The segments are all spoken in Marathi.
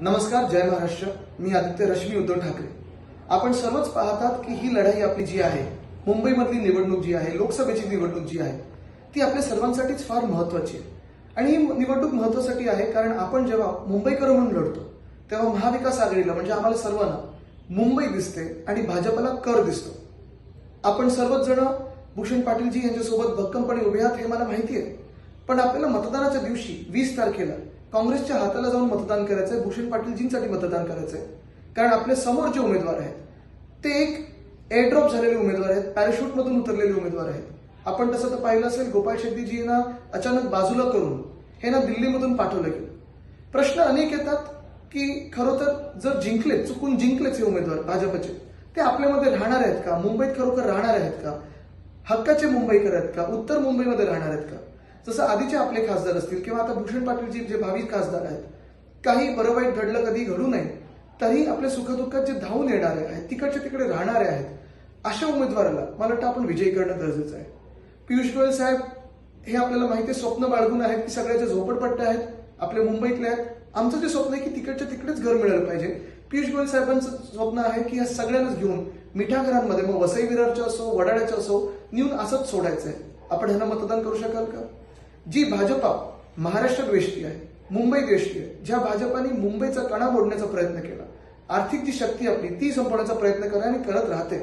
नमस्कार जय महाराष्ट्र. मी आदित्य रश्मी उद्धव ठाकरे. आपण सर्वच पाहतात की ही लढाई आपली जी आहे मुंबईमधली निवडणूक जी आहे लोकसभेची निवडणूक जी आहे ती आपल्या सर्वांसाठीच फार महत्वाची आहे. आणि ही निवडणूक महत्वासाठी आहे कारण आपण जेव्हा मुंबईकर म्हणून लढतो तेव्हा महाविकास आघाडीला म्हणजे आम्हाला सर्वांना मुंबई दिसते आणि भाजपला कर दिसतो. आपण सर्वच जण भूषण पाटीलजी यांच्यासोबत भक्कमपणे उभे आहात हे मला माहिती आहे. पण आपल्याला मतदानाच्या दिवशी वीस तारखेला काँग्रेसच्या हाताला जाऊन मतदान करायचं आहे भूषण पाटीलजींसाठी मतदान करायचं आहे कारण आपल्यासमोर जे उमेदवार आहेत ते एक एअरड्रॉप झालेले उमेदवार आहेत पॅराशूटमधून उतरलेले उमेदवार आहेत. आपण तसं तर पाहिलं असेल गोपाळ शेट्टीजींना अचानक बाजूला करून हे ना दिल्लीमधून पाठवलं गेलं. प्रश्न अनेक येतात की खरोतर जर जिंकले चुकून जिंकलेच हे उमेदवार भाजपचे ते आपल्यामध्ये राहणार आहेत का? मुंबईत खरोखर राहणार आहेत का? हक्काचे मुंबईकर आहेत का? उत्तर मुंबईमध्ये राहणार आहेत का? जसं आधीचे आपले खासदार असतील किंवा आता भूषण पाटीलजी जे भावी खासदार आहेत काही बरं वाईट घडलं कधी घडू नये तरी आपल्या सुखदुःखात जे धावून येणारे आहेत तिकडचे तिकडे राहणारे आहेत अशा उमेदवाराला मला वाटतं आपण विजयी करणं गरजेचं आहे. पियुष गोयल साहेब हे आपल्याला माहिती आहे स्वप्न बाळगून आहेत की सगळ्याच्या झोपडपट्ट्या आहेत आपल्या मुंबईतल्या आहेत. आमचं जे स्वप्न आहे की तिकडच्या तिकडेच घर मिळालं पाहिजे. पियुष गोयल साहेबांचं स्वप्न आहे की या सगळ्यांनाच घेऊन मिठा घरांमध्ये मग वसई विरारचं असो वडाळ्याचं असो नेऊन असंच सोडायचं आहे आपण ह्यांना मतदान करू शकाल का? जी भाजपा महाराष्ट्र द्वेष्टी आहे मुंबई द्वेष्टी आहे ज्या भाजपाने मुंबईचा कणा मोडण्याचा प्रयत्न केला आर्थिक जी शक्ती आपली ती संपवण्याचा प्रयत्न करा आणि करत राहते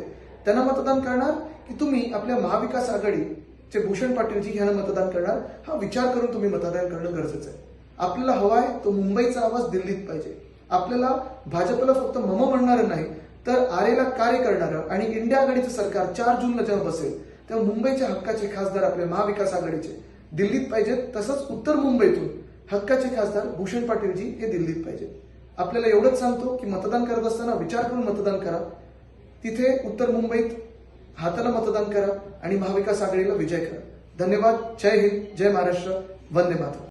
त्यांना मतदान करणार की तुम्ही आपल्या महाविकास आघाडीचे भूषण पाटीलजी यांना मतदान करणार हा विचार करून तुम्ही मतदान करणं गरजेचं आहे. आपल्याला हवा आहे तो मुंबईचा आवाज दिल्लीत पाहिजे. आपल्याला भाजपला फक्त मम म्हणणारं नाही तर आरेला कार्य करणारं आणि इंडिया आघाडीचं सरकार चार जूनला जेव्हा बसेल तेव्हा मुंबईच्या हक्काचे खासदार आपले महाविकास आघाडीचे दिल्लीत पाहिजेत तसंच उत्तर मुंबईतून हक्काचे खासदार भूषण पाटीलजी हे दिल्लीत पाहिजेत. आपल्याला एवढंच सांगतो की मतदान करत असताना विचार करून मतदान करा. तिथे उत्तर मुंबईत हाताला मतदान करा आणि महाविकास आघाडीला विजय करा. धन्यवाद. जय हिंद. जय महाराष्ट्र. वंदे मातरम.